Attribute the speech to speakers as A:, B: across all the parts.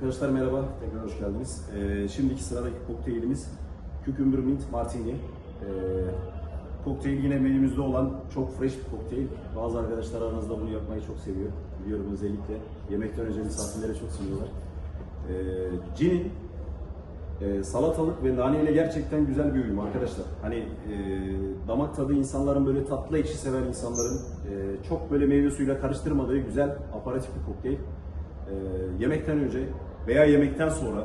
A: Arkadaşlar merhaba, tekrar hoş geldiniz. Ee, şimdiki sıradaki kokteylimiz Cucumber Mint Martini. Ee, kokteyl yine menümüzde olan çok fresh bir kokteyl. Bazı arkadaşlar aranızda bunu yapmayı çok seviyor. Biliyorum özellikle yemekten önce misafirlere çok sunuyorlar. Ee, Gin'in e, salatalık ve nane ile gerçekten güzel bir uyum arkadaşlar. Hani e, damak tadı insanların böyle tatlı ekşi seven insanların e, çok böyle meyve suyuyla karıştırmadığı güzel aparatif bir kokteyl. E, yemekten önce veya yemekten sonra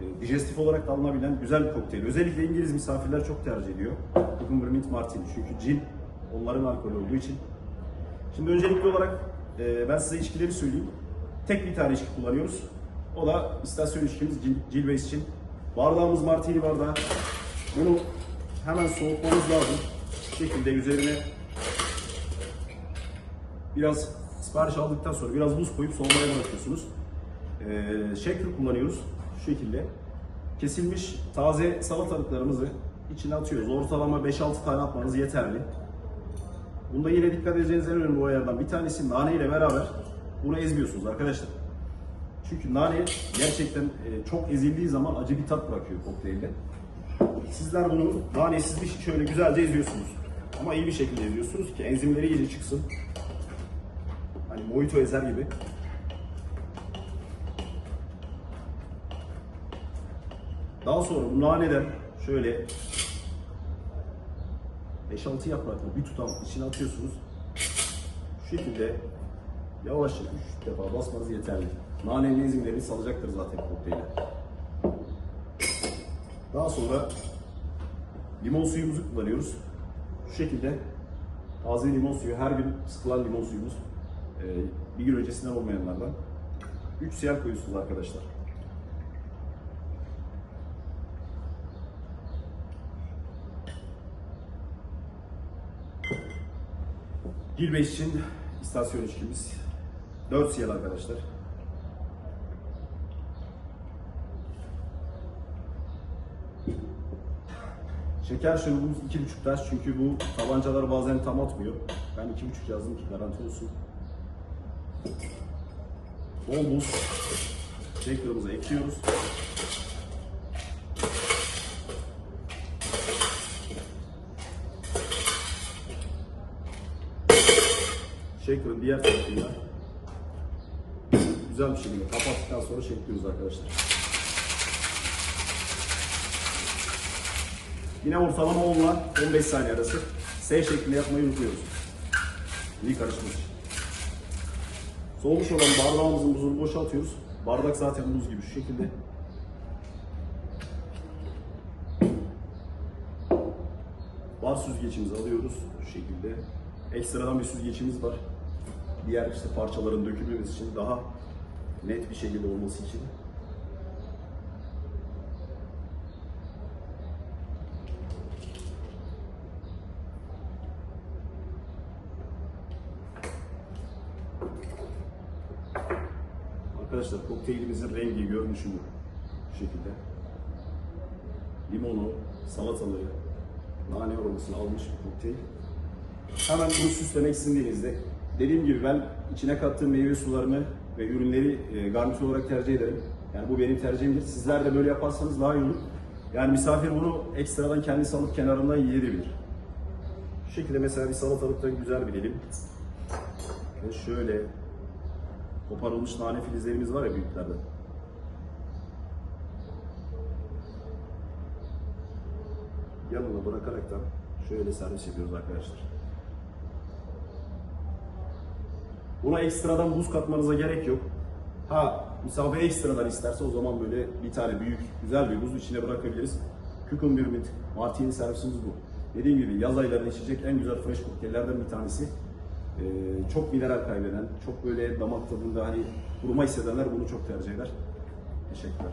A: e, dijestif olarak da alınabilen güzel bir kokteyl. Özellikle İngiliz misafirler çok tercih ediyor. Cucumber Mint Martini çünkü gin onların alkolü olduğu için. Şimdi öncelikli olarak e, ben size içkileri söyleyeyim. Tek bir tane içki kullanıyoruz. O da istasyon içkimiz Gilbey's için. Bardağımız martini bardağı. Bunu hemen soğutmamız lazım. Bu şekilde üzerine biraz sipariş aldıktan sonra biraz buz koyup soğumaya bırakıyorsunuz. Shaker kullanıyoruz şu şekilde. Kesilmiş taze salatalıklarımızı içine atıyoruz. Ortalama 5-6 tane atmanız yeterli. Bunda yine dikkat edeceğiniz en önemli olaylardan bir tanesi nane ile beraber bunu ezmiyorsunuz arkadaşlar. Çünkü nane gerçekten e, çok ezildiği zaman acı bir tat bırakıyor kokteylde. Sizler bunu nanesiz bir şöyle güzelce eziyorsunuz. Ama iyi bir şekilde eziyorsunuz ki enzimleri iyice çıksın. Hani mojito ezer gibi. Daha sonra bu naneden şöyle 5-6 yapraklı bir tutam içine atıyorsunuz. Şu şekilde yavaşça 3 defa basmanız yeterli. Nanenin enzimlerini salacaktır zaten kokteyle. Daha sonra limon suyumuzu kullanıyoruz. Şu şekilde taze limon suyu, her gün sıkılan limon suyumuz. Ee, bir gün öncesinden olmayanlardan. 3 siyah koyuyorsunuz arkadaşlar. Gilbeş için istasyon içkimiz. 4 siyah arkadaşlar. Şeker şurubumuz 2,5 taş çünkü bu tabancalar bazen tam atmıyor. Ben 2,5 yazdım ki garanti olsun. Bol buz shaker'ımıza ekliyoruz. Shaker'ın diğer tarafında güzel bir şekilde kapattıktan sonra şekliyoruz arkadaşlar. Yine ortalama 10 ile 15 saniye arası S şeklinde yapmayı unutmuyoruz. İyi karışmış. Soğumuş olan bardağımızın buzunu boşaltıyoruz. Bardak zaten buz gibi şu şekilde. Bar süzgecimizi alıyoruz şu şekilde. Ekstradan bir süzgecimiz var. Diğer işte parçaların dökülmemesi için daha net bir şekilde olması için. Arkadaşlar kokteylimizin rengi, görünüşü bu. Bu şekilde. Limonu, salatalığı, nane aromasını almış bir kokteyl. Hemen bunu süslemek istediğinizde dediğim gibi ben içine kattığım meyve sularını ve ürünleri e, garnitür olarak tercih ederim. Yani bu benim tercihimdir. Sizler de böyle yaparsanız daha iyi olur. Yani misafir bunu ekstradan kendisi alıp kenarından yiyebilir. Şu şekilde mesela bir salatalıktan güzel bir dilim. Ve şöyle koparılmış nane filizlerimiz var ya büyüklerden. Yanına bırakaraktan şöyle servis ediyoruz arkadaşlar. Buna ekstradan buz katmanıza gerek yok. Ha misafir ekstradan isterse o zaman böyle bir tane büyük güzel bir buz içine bırakabiliriz. Cucumber mint martini servisimiz bu. Dediğim gibi yaz aylarında içecek en güzel fresh kokteyllerden bir tanesi. Ee, çok mineral kaybeden, çok böyle damak tadında hani kuruma hissedenler bunu çok tercih eder. Teşekkürler.